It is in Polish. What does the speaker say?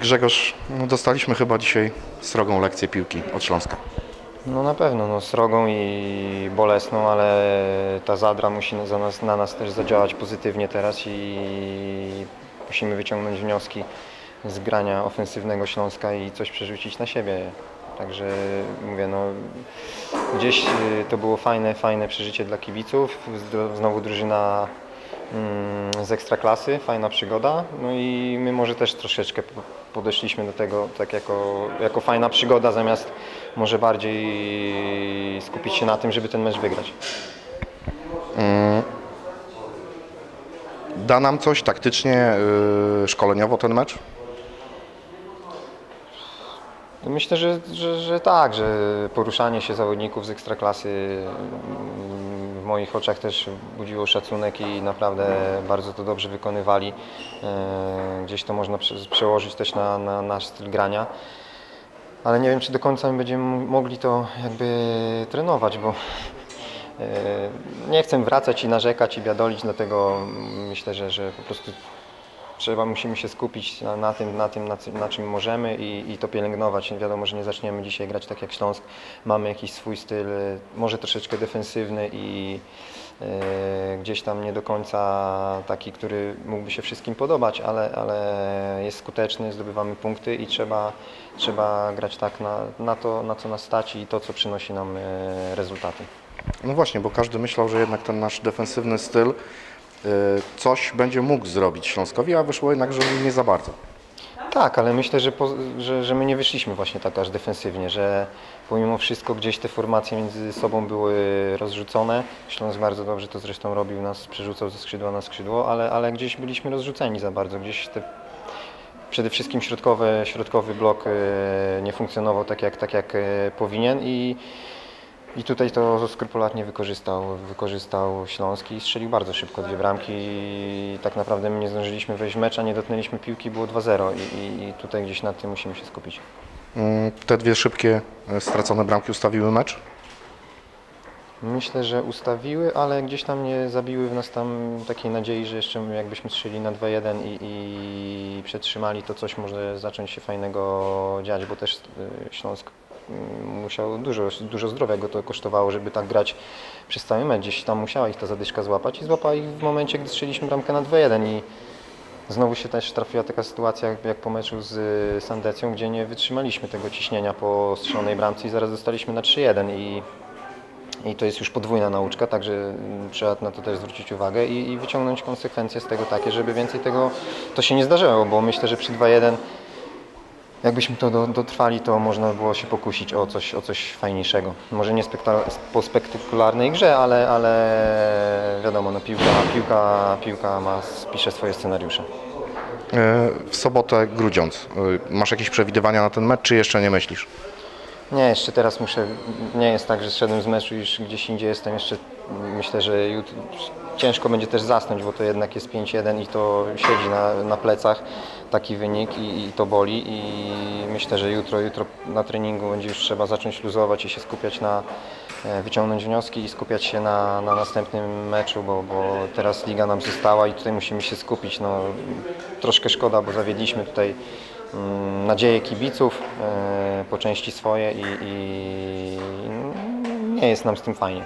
Grzegorz, no dostaliśmy chyba dzisiaj srogą lekcję piłki od Śląska. No na pewno, no srogą i bolesną, ale ta zadra musi za nas, na nas też zadziałać pozytywnie teraz i musimy wyciągnąć wnioski z grania ofensywnego Śląska i coś przerzucić na siebie. Także mówię, no gdzieś y, to było fajne, fajne przeżycie dla kibiców. Znowu drużyna z ekstraklasy, fajna przygoda. No i my może też troszeczkę po- podeszliśmy do tego tak jako, jako fajna przygoda, zamiast może bardziej skupić się na tym, żeby ten mecz wygrać. Da nam coś taktycznie, yy, szkoleniowo ten mecz? Myślę, że, że, że tak, że poruszanie się zawodników z ekstraklasy mm, w moich oczach też budziło szacunek i naprawdę bardzo to dobrze wykonywali. E, Gdzieś to można prze- przełożyć też na, na nasz styl grania. Ale nie wiem, czy do końca my będziemy mogli to jakby trenować, bo e, nie chcę wracać i narzekać i biadolić, dlatego myślę, że, że po prostu trzeba, musimy się skupić na, na tym, na, tym na, na czym możemy i, i to pielęgnować. Wiadomo, że nie zaczniemy dzisiaj grać tak jak Śląsk. Mamy jakiś swój styl, e, może troszeczkę defensywny i e, gdzieś tam nie do końca taki, który mógłby się wszystkim podobać, ale, ale jest skuteczny, zdobywamy punkty i trzeba, trzeba grać tak na, na to, na co nas stać i to, co przynosi nam e, rezultaty. No właśnie, bo każdy myślał, że jednak ten nasz defensywny styl coś będzie mógł zrobić Śląskowi, a wyszło jednak, że nie za bardzo. Tak, ale myślę, że, po, że, że my nie wyszliśmy właśnie tak aż defensywnie, że pomimo wszystko gdzieś te formacje między sobą były rozrzucone. Śląsk bardzo dobrze to zresztą robił, nas przerzucał ze skrzydła na skrzydło, ale, ale gdzieś byliśmy rozrzuceni za bardzo. Gdzieś te, przede wszystkim środkowy, środkowy blok e, nie funkcjonował tak jak, tak jak e, powinien i, i tutaj to skrupulatnie wykorzystał, wykorzystał Śląsk i strzelił bardzo szybko dwie bramki i tak naprawdę my nie zdążyliśmy wejść w mecz, a nie dotknęliśmy piłki, było 2-0 i, i, i tutaj gdzieś na tym musimy się skupić. Yy, te dwie szybkie yy, stracone bramki ustawiły mecz? Myślę, że ustawiły, ale gdzieś tam nie zabiły w nas tam takiej nadziei, że jeszcze jakbyśmy strzelili na 2-1 i, i przetrzymali, to coś może zacząć się fajnego dziać, bo też y, Śląsk musiał dużo, dużo zdrowia go to kosztowało, żeby tak grać przez cały mecz. Gdzieś tam musiała ich ta zadyszka złapać i złapała ich w momencie, gdy strzeliliśmy bramkę na 2-1 i Znowu się też trafiła taka sytuacja jak, po meczu z y, Sandecją, gdzie nie wytrzymaliśmy tego ciśnienia po strzelonej bramce i zaraz dostaliśmy na 3-1 i i to jest już podwójna nauczka, także mm, trzeba na to też zwrócić uwagę i, i wyciągnąć konsekwencje z tego takie, żeby więcej tego to się nie zdarzyło, bo myślę, że przy 2-1 jakbyśmy to do, dotrwali, to można było się pokusić o coś, o coś fajniejszego. Może nie po spektakularnej grze, ale, ale wiadomo, no piłka, piłka, piłka ma, pisze swoje scenariusze. Yy, w sobotę Grudziądz. Yy, masz jakieś przewidywania na ten mecz, czy jeszcze nie myślisz? Nie, jeszcze teraz muszę. Nie jest tak, że zszedłem z meczu już gdzieś indziej jestem. Jeszcze myślę, że jutro ciężko będzie też zasnąć, bo to jednak jest 5-1 i to siedzi na, na plecach taki wynik i, i to boli. I myślę, że jutro, jutro na treningu będzie już trzeba zacząć luzować i się skupiać na e, wyciągnąć wnioski i skupiać się na, na następnym meczu, bo, bo teraz liga nam została i tutaj musimy się skupić. No, troszkę szkoda, bo zawiedliśmy tutaj nadzieje kibiców e, po części swoje i, i nie jest nam z tym fajnie.